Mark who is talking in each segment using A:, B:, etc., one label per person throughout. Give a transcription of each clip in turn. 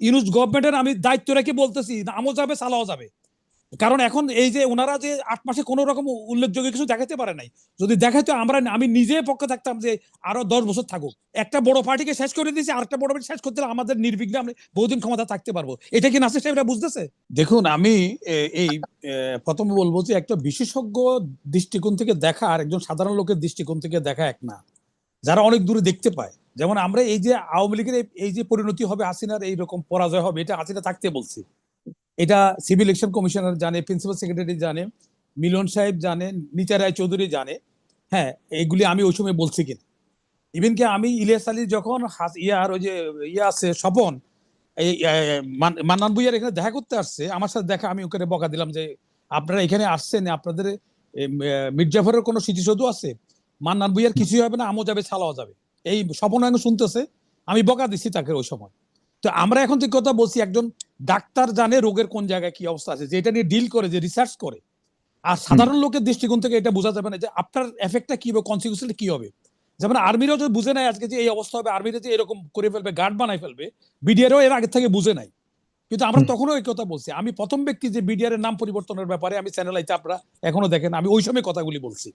A: ইউনুস গভর্নমেন্টের আমি দায়িত্ব রেখে বলতেছি নামও যাবে চালাও যাবে। কারণ এখন এই যে ওনারা যে আট মাসে কোনো রকম উল্লেখযোগ্য কিছু দেখাতে পারে নাই। যদি দেখাইতো, আমরা, আমি নিজে পক্ষে থাকতাম যে আরও দশ বছর থাকুক। একটা বড় পার্টিকে শেষ করে দিয়েছি আরেকটা বড় পার্টি শেষ করতে আমাদের নির্বিঘ্নে আমরা বহুদিন ক্ষমতা থাকতে পারব। এটা কি নাসির সাহেবরা বুঝতেছে? দেখুন, আমি এই প্রথমে বলব যে একটা বিশেষজ্ঞ দৃষ্টিকোণ থেকে দেখা আর একজন সাধারণ লোকের দৃষ্টিকোণ থেকে দেখা এক না। যারা অনেক দূরে দেখতে পায়। যেমন আমরা এই যে আওয়ামী লীগের এই- এই যে পরিণতি হবে হাসিনার এইরকম পরাজয় হবে, এটা হাসিনা থাকতে বলছি। এটা সিভিল ইলেকশন কমিশনার জানে, প্রিন্সিপাল সেক্রেটারি জানে, মিলন সাহেব জানে, নিচা রায় চৌধুরী জানে। হ্যাঁ এইগুলি আমি ওই সময় বলছি কিনা। ইভেন কি আমি ইলিয়াস আলী যখন ইয়ার ওই যে ইয়ে আছে, স্বপন, এই মান- মান্নান ভুইয়ার এখানে দেখা করতে আসছে, আমার সাথে দেখা আমি ওখানে বকা দিলাম যে, আপনারা এখানে আসছেন, আপনাদের মির্জাফরের কোনো স্মৃতিসৌধ আছে? মান্নান ভুইয়ার কিছুই হবে না, আমও যাবে, ছালাও যাবে। এই স্বপন এখন শুনতেছে আমি বকা দিচ্ছি তাকে ওই সময়। তো আমরা এখন থেকে কথা বলছি একজন ডাক্তার জানে রোগের কোন জায়গায় কি অবস্থা আছে যেটা নিয়ে ডিল করে যে রিসার্চ করে। আর সাধারণ লোকের দৃষ্টিকোণ থেকে এটা বোঝা যাবে না যে আপনার এফেক্টটা কি হবে কনসিকুয়েন্সটা কি হবে। যেমন আর্মিরাও যদি বুঝে নাই আজকে যে এই অবস্থা হবে আর্মিরা যে এরকম করে ফেলবে গার্ড বানাই ফেলবে বিডিআরও এর আগে থেকে বুঝে নাই কিন্তু আমরা তখনও এই কথা বলছি আমি প্রথম ব্যক্তি যে বিডিআর এর নাম পরিবর্তনের ব্যাপারে আমি চ্যানেল আইতে আপনারা এখনও দেখেন আমি ওই সময় কথাগুলি বলছি।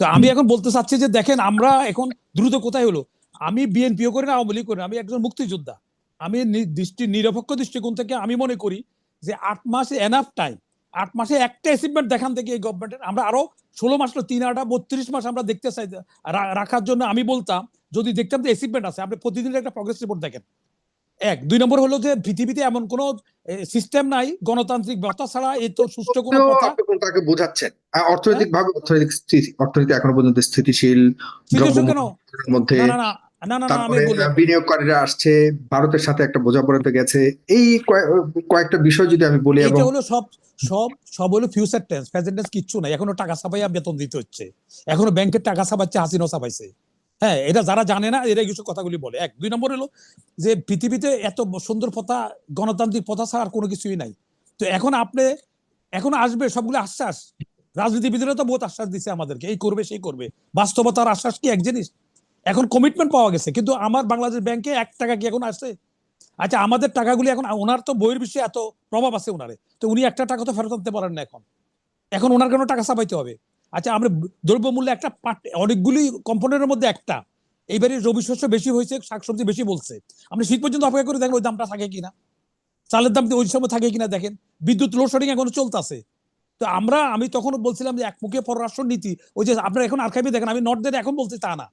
A: তো আমি এখন বলতে চাচ্ছি যে দেখেন, আমরা এখন দ্রুত কোথায় হলো? আমি বিএনপিও করি না, আওয়ামী লীগ করি না। আমি একজন মুক্তিযোদ্ধা। আমি দৃষ্টি, নিরপেক্ষ দৃষ্টিকোণ থেকে আমি মনে করি যে আট মাসে এনাফ টাইম আট মাসে একটা অ্যাচিভমেন্ট দেখান থেকে এই গভর্নমেন্টের আমরা আরও ষোলো মাস তিন আটা বত্রিশ মাস আমরা দেখতে চাই। রাখার জন্য আমি বলতাম, যদি দেখতাম যে অ্যাচিভমেন্ট আছে, আপনি প্রতিদিন একটা প্রগ্রেস রিপোর্ট দেখেন। এক। দুই নম্বর হলো যে পৃথিবীতে এমন কোন সিস্টেম নাই গণতান্ত্রিক ব্যবস্থা ছাড়া এই তো সুষ্ঠু কোনো কথা।
B: কোনটাকে বোঝাচ্ছেন? অর্থনৈতিক অর্থনৈতিকভাবে অর্থনৈতিক স্থিতি অর্থনীতি এখনও পর্যন্ত স্থিতিশীল মধ্যে বিনিয়োগকারীরা আসছে ভারতের সাথে একটা বোঝাপড়াতে গেছে। এই কয়েকটা বিষয় যদি আমি বলি এবং
A: এটা হলো সব সব সব হলো ফিউচার টেন্স প্রেজেন্ট টেন্স কিচ্ছু নাই। এখনও টাকা ছাপাইয়া বেতন দিতে হচ্ছে। এখনও ব্যাংকের টাকা ছাপাচ্ছে হাসিনো ছাপাইছে। হ্যাঁ এটা যারা জানে না এরা কিছু কথাগুলি বলে। এক, দুই নম্বর হলো যে পৃথিবীতে এত সুন্দর প্রথা গণতান্ত্রিক প্রথা ছাড়া আর কোনো কিছুই নাই। তো এখন আপনি, এখন আসবে, সবগুলো আশ্বাস। রাজনীতিবিদরা তো বহুত আশ্বাস দিছে আমাদেরকে, এই করবে, সেই করবে। বাস্তবতার আশ্বাস কি এক জিনিস? এখন কমিটমেন্ট পাওয়া গেছে, কিন্তু আমার বাংলাদেশ ব্যাংকে এক টাকা কি এখন আসছে? আচ্ছা আমাদের টাকাগুলি এখন, ওনার তো বইয়ের বিষয়ে এত প্রভাব আছে ওনারে তো উনি একটা টাকা তো ফেরত আনতে পারেন না এখন। এখন ওনার কেন টাকা চাপাইতে হবে। আচ্ছা আমরা দ্রব্যমূল্য একটা পাট, অনেকগুলি কম্পোনেন্টের মধ্যে একটা। এইবারে রবি শস্য বেশি হয়েছে, শাকসবজি বেশি বলছে। আপনি শীত পর্যন্ত অপেক্ষা করে দেখেন ওই দামটা থাকে কিনা। চালের দাম ওই সময় থাকে কিনা দেখেন। বিদ্যুৎ লোডশেডিং এখনও চলতেছে। তো আমরা, আমি তখন বলছিলাম যে একমুখী পররাষ্ট্র নীতি, ওই যে আপনার এখন আর্কাইভে দেখেন, আমি নর্থ এখন বলছি তা না।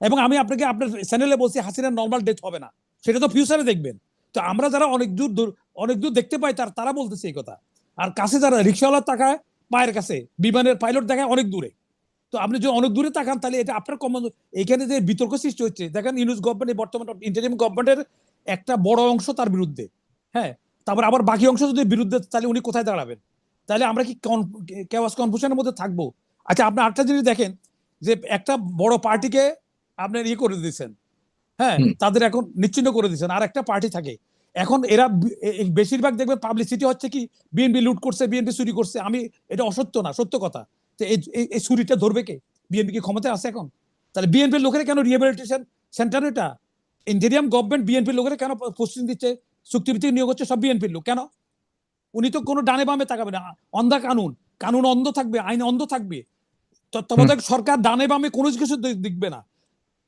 A: এবং আমি আপনাকে আপনার চ্যানেলে বলছি, হাসিনার নর্মাল ডেথ হবে না। সেটা তো ফিউচারে দেখবেন। তো আমরা যারা অনেক দূর দূর, অনেক দূর দেখতে পাই তার, তারা বলতেছে এই কথা। আর কাছে যারা রিক্সাওয়ালার টাকায় পায়ের কাছে বিমানের পাইলট দেখায় অনেক দূরে। তো আপনি যদি অনেক দূরে তাকান তাহলে এটা আপনার কম এখানে যে বিতর্ক সৃষ্টি হচ্ছে দেখেন ইউনুস গভর্নমেন্ট বর্তমান ইন্টারিম গভর্নমেন্টের একটা বড় অংশ তার বিরুদ্ধে। হ্যাঁ তারপর আবার বাকি অংশ যদি বিরুদ্ধে তাহলে উনি কোথায় দাঁড়াবেন? তাহলে আমরা কি কেওয়াস কনফিউশনের মধ্যে থাকব? আচ্ছা আপনি আরেকটা জিনিস দেখেন যে একটা বড় পার্টিকে আপনার ইয়ে করে দিয়েছেন। হ্যাঁ তাদের এখন নিশ্চিন্ন করে দিয়েছেন। আর একটা পার্টি থাকে। এখন এরা বেশিরভাগ দেখবে পাবলিসিটি হচ্ছে কি বিএনপি লুট করছে বিএনপি চুরি করছে। আমি এটা অসত্য না সত্য কথা। তো এই চুরিটা ধরবে কে? বিএনপি কি ক্ষমতায় আছে এখন? তাহলে বিএনপির লোকেরা কেন রিহেবিলিটেশন সেন্টার এটা? ইন্টেরিয়াম গভর্নমেন্ট বিএনপির লোকেরা কেন পোস্টিং দিচ্ছে? চুক্তিভিত্তিক নিয়োগ হচ্ছে সব বিএনপির লোক। কেন? উনি তো কোনো ডানে বামে তাকাবে না। অন্ধা কানুন। কানুন অন্ধ থাকবে আইন অন্ধ থাকবে। তত্ত্বাবধায়ক সরকার ডানে বামে কোনো কিছু দেখবে না।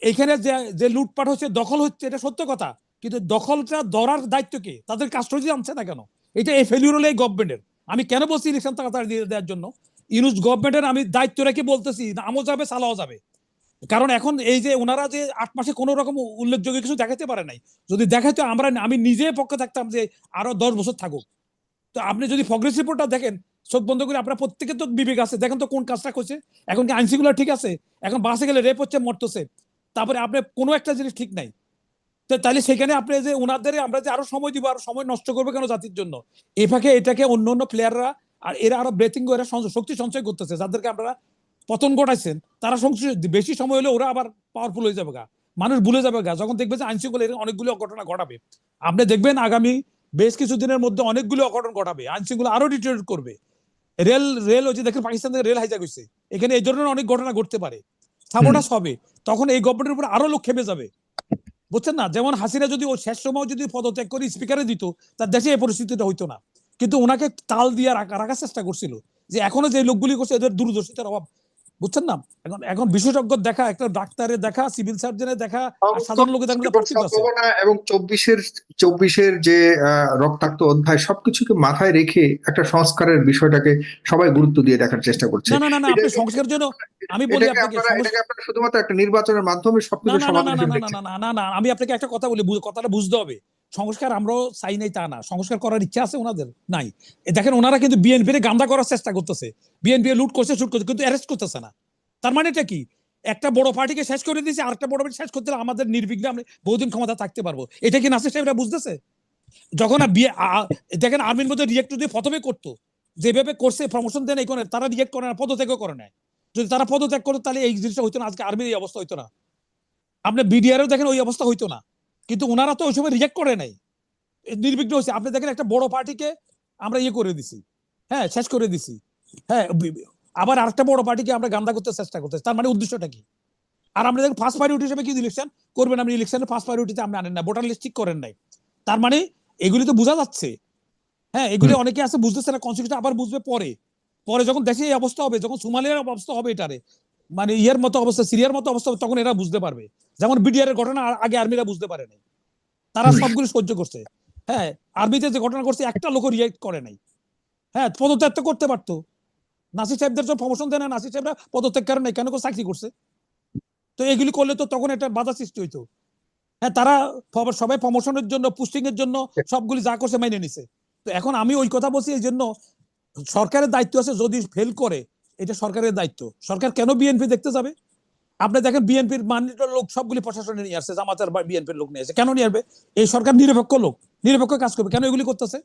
A: এখানে যে যে লুটপাট হচ্ছে দখল হচ্ছে এটা সত্য কথা। কিন্তু দখলটা ধরার দায়িত্ব কে? তাদের কাস্টডি আনছে না কেন? এটা এই ফেলিউর হলো এই গভর্নমেন্টের আমি কেন বলছি ইলেকশন তাড়াতাড়ি দিয়ে দেওয়ার জন্য? ইউনুস গভর্নমেন্টের আমি দায়িত্ব রেখে বলতেছি, আমও যাবে চালাও যাবে। কারণ এখন এই যে ওনারা যে আট মাসে কোনো রকম উল্লেখযোগ্য কিছু দেখাতে পারে নাই, যদি দেখাইতো আমরা, আমি নিজে পক্ষে থাকতাম যে আরও দশ বছর থাকুক। তো আপনি যদি প্রগ্রেস রিপোর্টটা দেখেন, চোখ বন্ধ করে আপনার প্রত্যেকে তো বিবেক আছে, দেখেন তো কোন কাজটা করছে। এখন কি আইন শৃঙ্খলা ঠিক আছে? এখন বাসে গেলে রেপ হচ্ছে, মরতেছে। তারপরে আপনি কোনো একটা জিনিস ঠিক নাই। তাহলে সেখানে আপনি যে ওনাদের আমরা যে আরও সময় দিব আরও সময় নষ্ট করবে কেন জাতির জন্য? এই ফাঁকে এটাকে অন্য অন্য প্লেয়াররা আর এরা আরও ব্রেথিং সঞ্চয়- শক্তি সঞ্চয় করতেছে যাদেরকে আপনারা পতন ঘটাইছেন তারা বেশি সময় হলে ওরা আবার পাওয়ারফুল হয়ে যাবে গা। মানুষ ভুলে যাবে গা। যখন দেখবে যে আইন শৃঙ্খলা এরকম অনেকগুলো অঘটনা ঘটাবে। আপনি দেখবেন আগামী বেশ কিছু দিনের মধ্যে অনেকগুলো অঘটন ঘটাবে। আইন শৃঙ্খলা আরও ডিটেরিয়েট করবে। রেল রেল ওই যে দেখেন পাকিস্তান থেকে রেল হাইজাক হয়েছে এখানে এই ধরনের অনেক ঘটনা ঘটতে পারে। সাবোটাস হবে তখন এই গভর্নমেন্টের উপর আরও লোক খেপে যাবে। বুঝছেন না? যেমন হাসিনা যদি ও শেষ সময় যদি পদত্যাগ করে স্পিকারে দিত, তার দেশে এই পরিস্থিতিটা হইতো না। কিন্তু ওনাকে তাল দিয়ে রাখা- রাখার চেষ্টা করছিল যে এখনও যে লোকগুলি করছে, এদের দূরদর্শিতার অভাব বুঝছেন না? এখন এখন বিশেষজ্ঞ দেখা একটা ডাক্তারের দেখা সিভিল সার্জনের দেখা সাধারণ লোকের দেখা পার্থক্য আছে।
B: সম্ভাবনা এবং চব্বিশের চব্বিশের যে রক্তাক্ত অধ্যায় সবকিছুকে মাথায় রেখে একটা সংস্কারের বিষয়টাকে সবাই গুরুত্ব দিয়ে দেখার চেষ্টা করছে।
A: না না না আপনি সংস্কারের জন্য আমি বলি আপনাকে
B: শুধুমাত্র একটা নির্বাচনের মাধ্যমে সবকিছু সমাধান
A: না না না না না আমি আপনাকে একটা কথা বলি কথাটা বুঝতে হবে। সংস্কার আমরাও চাই নাই তা না। সংস্কার করার ইচ্ছা আছে ওনাদের নাই। দেখেন ওনারা কিন্তু বিএনপি গান্দা করার চেষ্টা করতেছে। বিএনপি লুট করছে, শুট করছে, কিন্তু অ্যারেস্ট করতেছে না। তার মানে এটা কি? একটা বড় পার্টিকে শেষ করে দিয়েছে আরেকটা বড় পার্টি শেষ করতে আমাদের নির্বিঘ্নে আমরা বহুদিন ক্ষমতা থাকতে পারব। এটা কি নাসির সাহেবরা বুঝতেছে? যখন দেখেন আর্মির মধ্যে রিয়েক্ট যদি প্রথমে করতো, যেভাবে করছে প্রমোশন দেন এই করে তারা রিয়েক্ট করে না, পদত্যাগও করে না যদি তারা পদত্যাগ করতো তাহলে এই জিনিসটা হইতো না, আজকে আর্মির এই অবস্থা হইতো না। আপনি বিডিআরও দেখেন ওই অবস্থা হইতো না। কিন্তু ওনারা তো ওই সময় রিজেক্ট করে নাই। নির্বিঘ্ন হয়েছে। আপনি দেখেন একটা বড় পার্টিকে আমরা ইয়ে করে দিছি। হ্যাঁ শেষ করে দিছি। হ্যাঁ আবার আরেকটা বড় পার্টিকে আমরা গান্দা করতে চেষ্টা করতেছি। তার মানে উদ্দেশ্যটা কি? আর আমরা দেখেন ফার্স্ট প্রায়োরিটি হিসেবে কি ইলেকশন করবেন আপনি ইলেকশনের ফার্স্ট প্রায়োরিটিতে আপনি আনেন না। ভোটার লিস্ট ঠিক করেন নাই। তার মানে এগুলি তো বোঝা যাচ্ছে। হ্যাঁ এগুলি অনেকে আছে বুঝতেছে না কনস্টিটিউশন আবার বুঝবে পরে। পরে যখন দেশে এই অবস্থা হবে যখন সোমালিয়ার অবস্থা হবে এটারে মানে ইয়ের মতো অবস্থা সিরিয়ার মতো অবস্থা তখন এরা বুঝতে পারবে। যেমন বিডিআর এর ঘটনা আগে আর্মিরা বুঝতে পারে নাই। তারা সবগুলো সহ্য করছে। হ্যাঁ আর্মিতে যে ঘটনা করছে একটা লোক রিয়েক্ট করে নাই। হ্যাঁ পদত্যাগ তো করতে পারতো। নাসির সাহেবদের তো প্রমোশন দেয় না নাসির সাহেবরা পদত্যাগ করে নাই কেন করে চাকরি করছে? তো এগুলি করলে তো তখন একটা বাধা সৃষ্টি হইতো। হ্যাঁ তারা সবাই প্রমোশনের জন্য পুস্টিং এর জন্য সবগুলি যা করছে মেনে নিছে। তো এখন আমি ওই কথা বলছি এই জন্য সরকারের দায়িত্ব আছে যদি ফেল করে এটা সরকারের দায়িত্ব। সরকার কেন বিএনপি দেখতে যাবে? আপনি দেখেন বিএনপির মানিত লোক সবগুলি প্রশাসনে নিয়ে আসছে, জামাতের বিএনপির লোক নিয়ে আসছে। কেন নিয়ে আসবে? এই সরকার নিরপেক্ষ লোক। নিরপেক্ষ কাজ করবে। কেন এগুলি করতেছে?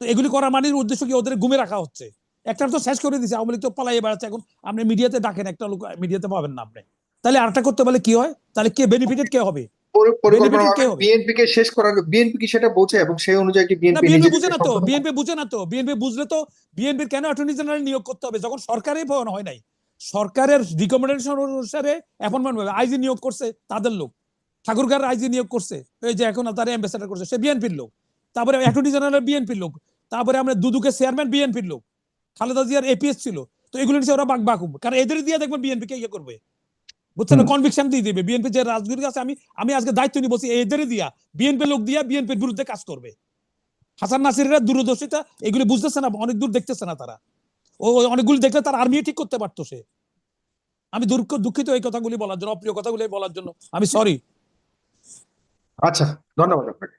A: তো এগুলি করার মানের উদ্দেশ্য কি ওদের ঘুমে রাখা হচ্ছে? একটা তো শেষ করে দিছে। আওয়ামী লীগ তো পালাইয়ে বেড়াচ্ছে এখন। আপনি মিডিয়াতে ডাকেন, একটা লোক, মিডিয়াতে পাবেন না আপনি। তাহলে আরেকটা করতে পারলে কি হয়? তাহলে কে বেনিফিটেড কে হবে?
B: পরিকল্পনা
A: Benefited কে হবে?
B: বিএনপি কে শেষ করার বিএনপি কি সেটা বোঝে এবং সেই অনুযায়ী কি বিএনপি
A: বিএনপি বুঝে না তো বিএনপি বুঝে না তো বিএনপি বুঝলে তো বিএনপির কেন অ্যাটর্নি জেনারেল নিয়োগ করতে হবে যখন সরকারই ভবন হয় নাই সরকারের রিকমেন্ডেশন অনুসারে অ্যাপয়েন্টমেন্ট হবে আইজি নিয়োগ করছে তাদের লোক ঠাকুরগার আইজি নিয়োগ করছে এই যে এখন তার অ্যাম্বাসেডার করছে সে বিএনপির লোক তারপরে অ্যাটর্নি জেনারেল বিএনপির লোক তারপরে আমরা দুদুকে চেয়ারম্যান বিএনপির লোক খালেদা জিয়ার এপিএস ছিল তো এগুলো নিচে ওরা বাক বাকুম কারণ এদের দিয়ে দেখবেন বিএনপি কে ইয়ে করবে বুঝছেন? কনভিকশন দিয়ে দিবে। বিএনপি যে রাজনীতির কাছে আমি আমি আজকে দায়িত্ব নিয়ে বলছি এদের দিয়া বিএনপি লোক দিয়া বিএনপির বিরুদ্ধে কাজ করবে। হাসান নাসিরের দূরদর্শিতা এগুলি বুঝতেছে না অনেক দূর দেখতেছে না তারা। ও ও অনেকগুলি দেখলে তার আর্মি ঠিক করতে পারতো সে। আমি দুঃখ দুঃখিত এই কথাগুলি বলার জন্য অপ্রিয় কথাগুলি বলার জন্য। আমি সরি
B: আচ্ছা ধন্যবাদ আপনাকে।